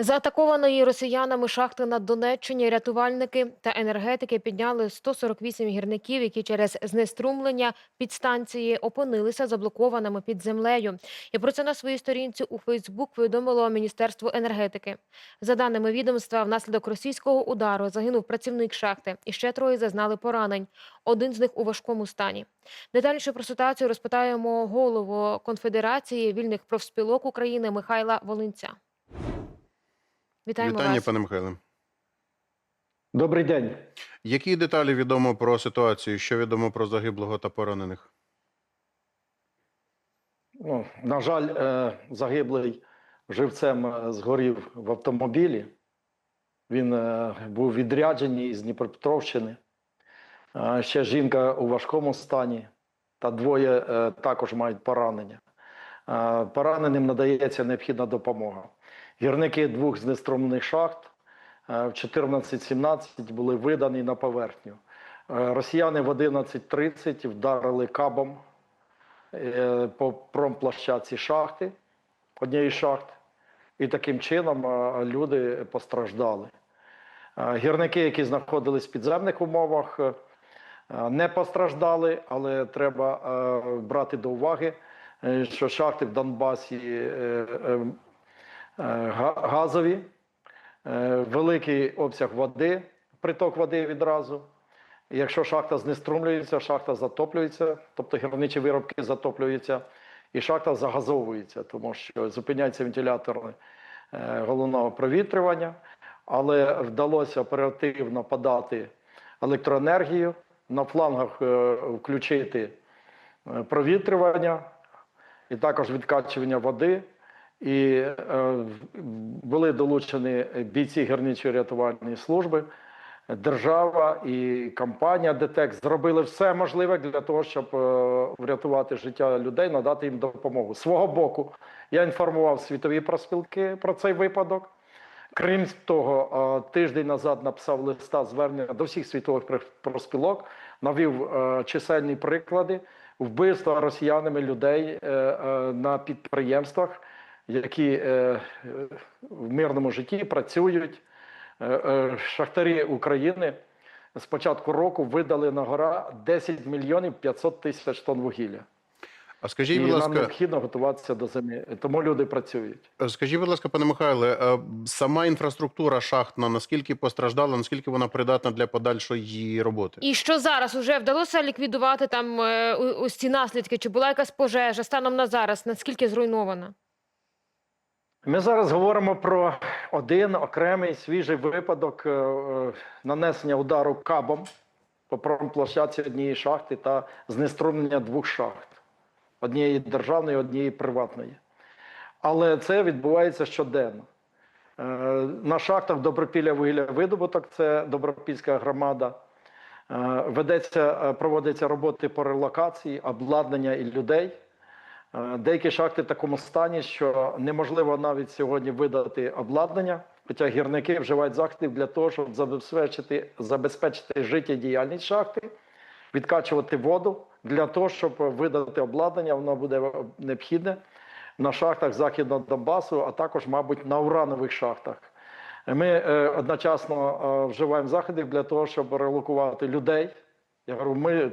Заатакованої росіянами шахти на Донеччині рятувальники та енергетики підняли 148 гірників, які через знеструмлення підстанції опинилися заблокованими під землею. І про це на своїй сторінці у Фейсбук повідомило Міністерство енергетики. За даними відомства, внаслідок російського удару загинув працівник шахти, і ще троє зазнали поранень. Один з них у важкому стані. Детальніше про ситуацію розпитаємо голову Конфедерації вільних профспілок України Михайла Волинця. Вітаємо Вітання, вас. пане Михайле. Добрий день. Які деталі відомо про ситуацію? Що відомо про загиблого та поранених? Ну, на жаль, е, загиблий живцем е, згорів в автомобілі. Він е, був відряджений з Дніпропетровщини. Ще жінка у важкому стані, та двоє також мають поранення. Пораненим надається необхідна допомога. Гірники двох знеструмлених шахт е, в 14-17 були видані на поверхню. Е, Росіяни в 11.30 вдарили кабом е, по промплощадці шахти, однієї з шахт, і таким чином люди постраждали. Гірники, які знаходились в підземних умовах, не постраждали, але треба брати до уваги, що шахти в Донбасі е, е, е, га- газові, е, великий обсяг води, приток води відразу. Якщо шахта знеструмлюється, шахта затоплюється, тобто гірничі виробки затоплюються, і шахта загазовується, тому що зупиняється вентилятор е, головного провітрювання, але вдалося оперативно подати електроенергію, на флангах е, включити е, провітрювання і також відкачування води. І е, були долучені бійці гірничої рятувальної служби. Держава і компанія ДТЕК зробили все можливе для того, щоб е, врятувати життя людей, надати їм допомогу. Свого боку, я інформував світові проспілки про цей випадок. Крім того, е, тиждень назад написав листа звернення до всіх світових проспілок, навів е, чисельні приклади вбивства росіянами людей е, е, на підприємствах, які е, в мирному житті працюють. Шахтарі України з початку року видали на гора 10 мільйонів 500 тисяч тонн вугілля. А скажіть, І будь нам необхідно готуватися до зими, тому люди працюють. скажіть, будь ласка, пане Михайле, е, сама інфраструктура шахтна наскільки постраждала, наскільки вона придатна для подальшої її роботи? І що зараз уже вдалося ліквідувати там е, ось ці наслідки? Чи була якась пожежа станом на зараз? Наскільки зруйнована? Ми зараз говоримо про один окремий свіжий випадок е, е, нанесення удару кабом по промплощадці однієї шахти та знеструмлення двох шахт: однієї державної, однієї приватної. Але це відбувається щоденно. Е, На шахтах Добропілля вугілля видобуток, це Добропільська громада. Е, Ведеться, е, проводяться роботи по релокації, обладнання і людей. Деякі шахти в такому стані, що неможливо навіть сьогодні видати обладнання, хоча гірники вживають заходів для того, щоб забезпечити, забезпечити життєдіяльність шахти, відкачувати воду для того, щоб видати обладнання, воно буде необхідне на шахтах Західного Донбасу, а також, мабуть, на уранових шахтах. Ми е, одночасно е, вживаємо заходів для того, щоб релокувати людей. Я говорю, ми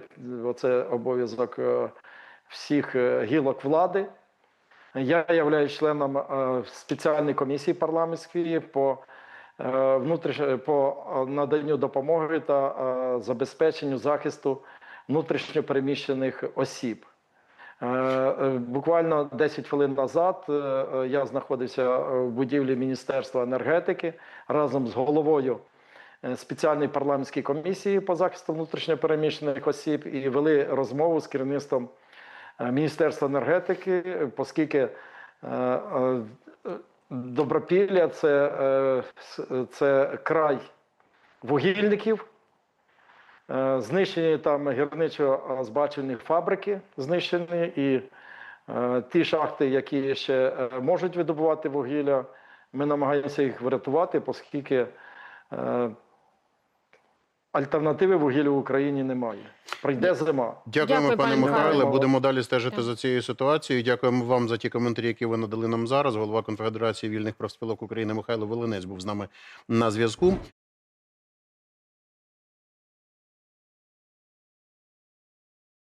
це обов'язок е, всіх е, гілок влади. Я являюсь членом е, спеціальної комісії парламентської по, е, внутріш... по е, наданню допомоги та е, забезпеченню захисту внутрішньопереміщених осіб. Е, е, Буквально 10 хвилин назад е, е, я знаходився в будівлі Міністерства енергетики разом з головою е, спеціальної парламентської комісії по захисту внутрішньопереміщених осіб і вели розмову з керівництвом е, Міністерства енергетики, оскільки е, е, Добропілля це, е, це край вугільників. Е, Знищені там гірничо-збачувальні фабрики, знищені, і е, ті шахти, які ще можуть видобувати вугілля, ми намагаємося їх врятувати, оскільки альтернативи вугіллю в Україні немає. Прийде зима. Дякуємо, Дякую, пане пане Михайле. Михайло. Будемо далі стежити Дякую. за цією ситуацією. Дякуємо вам за ті коментарі, які ви надали нам зараз. Голова Конфедерації вільних профспілок України Михайло Волинець був з нами на зв'язку.